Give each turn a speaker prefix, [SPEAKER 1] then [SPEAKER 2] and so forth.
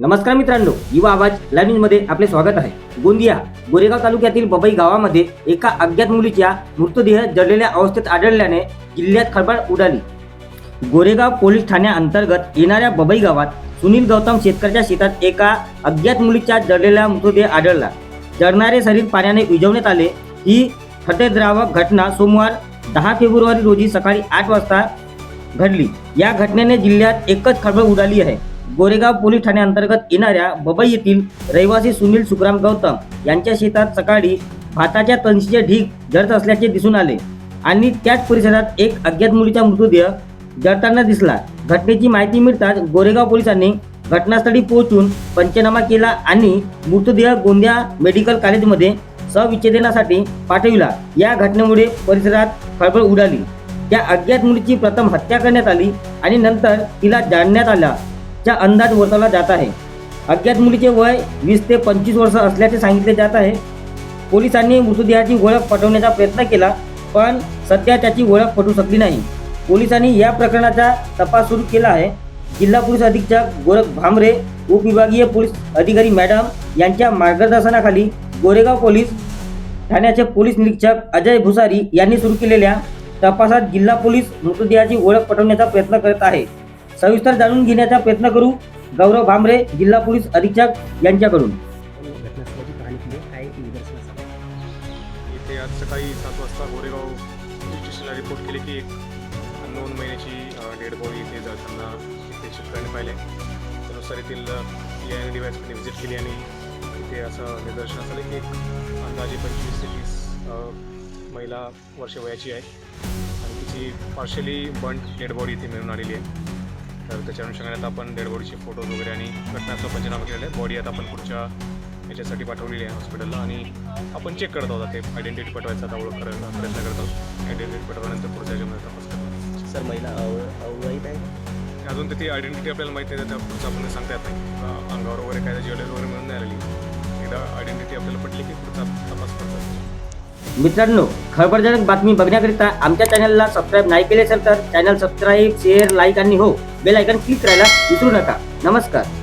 [SPEAKER 1] नमस्कार मित्रांनो युवा आवाज लाईव्ह न्यूजमध्ये आपले स्वागत आहे. गोंदिया गोरेगाव तालुक्यातील बबई गावामध्ये एका अज्ञात मुलीच्या मृतदेह जळलेल्या अवस्थेत आढळल्याने जिल्ह्यात खळबळ उडाली. गोरेगाव पोलीस ठाण्याअंतर्गत येणाऱ्या बबई गावात सुनील गौतम शेतकऱ्याच्या शेतात एका अज्ञात मुलीच्या जळलेला मृतदेह आढळला. जळणारे शरीर पाण्याने विझवण्यात आले. ही हृदयद्रावक घटना सोमवार दहा फेब्रुवारी रोजी सकाळी आठ वाजता घडली. या घटनेने जिल्ह्यात एकच खळबळ उडाली आहे. गोरेगाव पोलीस ठाण्याअंतर्गत येणाऱ्या बबई येथील रहिवासी सुनील सुखराम गौतम यांच्या शेतात सकाळी भाताच्या तणशीचे ढीग जळत असल्याचे दिसून आले आणि त्याच परिसरात एक अज्ञात मुलीचा मृतदेह जळताना दिसला. घटनेची माहिती मिळताच गोरेगाव पोलिसांनी घटनास्थळी पोहोचून पंचनामा केला आणि मृतदेह गोंदिया मेडिकल कॉलेजमध्ये सविच्छेदनासाठी पाठविला. या घटनेमुळे परिसरात खळबळ उडाली. त्या अज्ञात मुलीची प्रथम हत्या करण्यात आली आणि नंतर तिला जाळण्यात आला. चा अंदाज वर्तवला जात आहे. अज्ञात मुलीचे वय वीस ते पंचवीस वर्ष असल्याचे सांगितले जात आहे. पोलिसांनी मृतदेहाची ओळख पटवण्याचा प्रयत्न केला पण सध्या त्याची ओळख पटू शकली नाही. पोलिसांनी या प्रकरणाचा तपास सुरू केला आहे. जिल्हा पोलीस अधीक्षक गोरख भामरे उपविभागीय पोलीस अधिकारी मॅडम यांच्या मार्गदर्शनाखाली गोरेगाव पोलीस ठाण्याचे पोलीस निरीक्षक अजय भुसारी यांनी सुरू केलेल्या तपासात जिल्हा पोलीस मृतदेहाची ओळख पटवण्याचा प्रयत्न करत आहे. सविस्तर जाणून घेण्याचा प्रयत्न करू. गौरव भांबरे जिल्हा पोलीस अधीक्षक यांच्याकडून.
[SPEAKER 2] इथे आज सकाळी सात वाजता गोरेगाव पोलीस स्टेशनला रिपोर्ट केले की एक दोन महिन्याची डेड बॉडी इथे जाताना इथे शेतकऱ्यांनी पाहिले. त्यानुसार येथील ए एन डिवायसमध्ये व्हिजिट केली आणि इथे असं निदर्शनास आलं की एक अंदाजे पंचवीस ते तीस महिला वर्ष वयाची आहे. आणि तिची पार्शली बंट डेड बॉडी इथे मिळून आलेली आहे. तर त्याच्या अनुषंगाने आता आपण डेड बॉडीचे फोटोज वगैरे आणि घटनास्थळ पंचनामा केलेले आहे. बॉडी आता आपण पुढच्या याच्यासाठी पाठवलेली आहे हॉस्पिटलला आणि आपण चेक करत आहोत. ते आयडेंटिटी पटवायचा आता ओळख करायला प्रयत्न करत आहोत. आयडेंटिटी पटवल्यानंतर पुढच्या याच्यामध्ये तपास करतो
[SPEAKER 3] सर महिला अव- अवैध आहे
[SPEAKER 2] अजून तर ती आयडेंटिटी आपल्याला माहिती आहे त्या पुढचं आपण सांगता येत नाही. अंगावर वगैरे काय ज्वेलरी वगैरे मिळून नाही आलेली. एकदा आयडेंटिटी आपल्याला पटली की पुढचा तपास करतो
[SPEAKER 1] मित्रांनो खळबळजनक बातमी बघण्याकरिता आमच्या चॅनलला सबस्क्राईब नाही केले असेल तर चॅनल सबस्क्राईब शेअर लाईक आणि हो. बेल आयकॉन क्लिक करायला विसरू नका. नमस्कार.